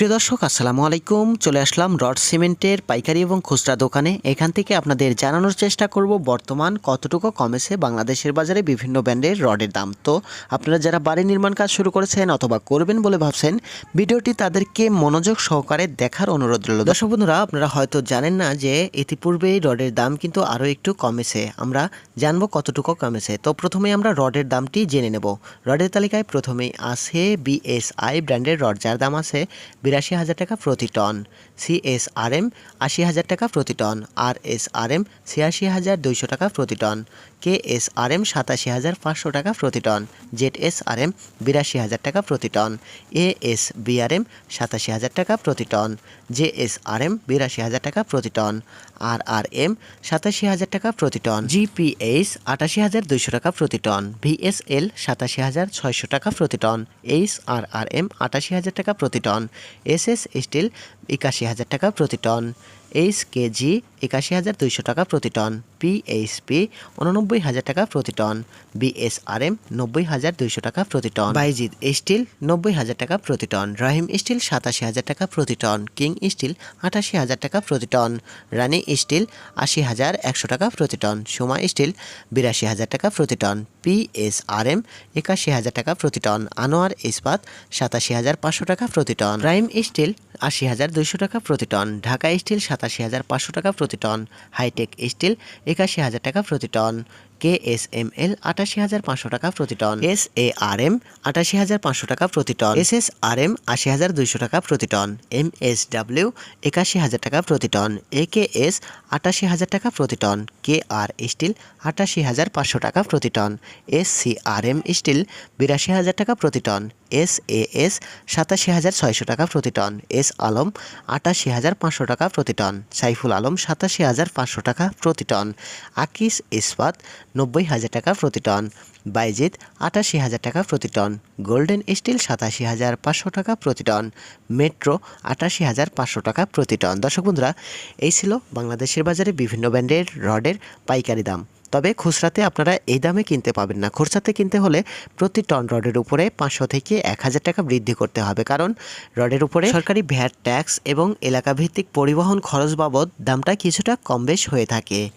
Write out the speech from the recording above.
প্রিয় দর্শক, আসসালামু আলাইকুম। চলে আসলাম রড সিমেন্টের পাইকারি এবং খুচরা দোকানে। এখান থেকে আপনাদের জানানোর চেষ্টা করব বর্তমান কতটুকু কমেছে বাংলাদেশের বাজারে বিভিন্ন ব্র্যান্ডের রডের দাম। তো আপনারা যারা বাড়ি নির্মাণ কাজ শুরু করেছেন অথবা করবেন বলে ভাবছেন, ভিডিওটি তাদেরকে মনোযোগ সহকারে দেখার অনুরোধ রইল। দর্শক বন্ধুরা, আপনারা হয়তো জানেন না যে ইতিপূর্বে রডের দাম কিন্তু আরও একটু কমেছে। আমরা জানব কতটুকু কমেছে। তো প্রথমে আমরা রডের দামটি জেনে নেব। রডের তালিকায় প্রথমেই আছে বিএসআই ব্র্যান্ডের রড, যার দাম আছে বিরাশি হাজার টাকা প্রতি টন সিএসআরএম আশি হাজার টাকা প্রতি ton R S R M ছিয়াশি হাজার দুইশো টাকা প্রতি ton K S R M সাতাশি হাজার পাঁচশো টাকা প্রতি ton Z S R M বিরাশি হাজার টাকা প্রতি টন এ এস বিআরএম সাতাশি হাজার টাকা প্রতি ton J S R M বিরাশি হাজার টাকা প্রতি টন। আর আর এম সাতাশি হাজার টাকা প্রতি টন। জিপিএইচ আটাশি হাজার দুইশো টাকা প্রতি টন। ভিএসএল সাতাশি হাজার ছয়শো টাকা প্রতি ton. H R R M আটাশি হাজার টাকা প্রতি টন। এস এস স্টিল একাশি হাজার টাকা প্রতি টন। এইচ কেজি একাশি হাজার দুইশো টাকা প্রতি টন পিএইচপি উননব্বই হাজার টাকা প্রতি টন বিএসআরএম নব্বই হাজার দুইশো টাকা প্রতি টন বাইজিদ স্টিল নব্বই হাজার টাকা প্রতি টন রাহিম স্টিল সাতাশি হাজার টাকা প্রতি টন কিং স্টিল আটাশি হাজার টাকা প্রতি টন রানী স্টিল আশি হাজার একশো টাকা প্রতি টন সোমা স্টিল বিরাশি হাজার টাকা প্রতি টন পিএসআরএম একাশি হাজার টাকা প্রতি টন আনোয়ার ইস্পাত সাতাশি হাজার পাঁচশো টাকা প্রতি টন রাইম স্টিল আশি হাজার দুইশো টাকা প্রতি টন, ঢাকা স্টিল সাতাশি হাজার পাঁচশো টাকা প্রতি টন, হাইটেক স্টিল একাশি হাজার টাকা প্রতি ton. K S M L আটাশি হাজার পাঁচশো টাকা প্রতি ton S A R M আটাশি হাজার পাঁচশো টাকা প্রতি ton S S R M আশি হাজার দুইশো টাকা প্রতি টন এম এস ডাব্লিউ একাশি হাজার টাকা প্রতি টন এ কে এস আটাশি হাজার টাকা প্রতি টন কে আর স্টিল আটাশি হাজার পাঁচশো টাকা প্রতি ton S C R M steel বিরাশি হাজার টাকা প্রতি টন এস এ এস সাতাশি হাজার ছয়শো টাকা প্রতি টন এস আলম আটাশি হাজার পাঁচশো টাকা প্রতি টন সাইফুল আলম সাতাশি হাজার পাঁচশো টাকা প্রতি টন আকিস ইস্পাত নব্বই হাজার টাকা প্রতি টন। বাইজিৎ, আটাশি হাজার টাকা প্রতি টন। গোল্ডেন স্টিল, সাতাশি হাজার পাঁচশো টাকা প্রতি টন। মেট্রো, আটাশি হাজার পাঁচশো টাকা প্রতি টন। দর্শক বন্ধুরা, এই ছিল বাংলাদেশের বাজারে বিভিন্ন ব্র্যান্ডের রডের পাইকারি দাম। তবে খুচরাতে আপনারা এই দামে কিনতে পাবেন না। খুচরাতে কিনতে হলে প্রতি টন রডের উপরে পাঁচশো থেকে এক হাজার টাকা বৃদ্ধি করতে হবে। কারণ রডের উপরে সরকারি ভ্যাট, ট্যাক্স এবং এলাকা ভিত্তিক পরিবহন খরচ বাবদ দামটা কিছুটা কম বেশ হয়ে থাকে।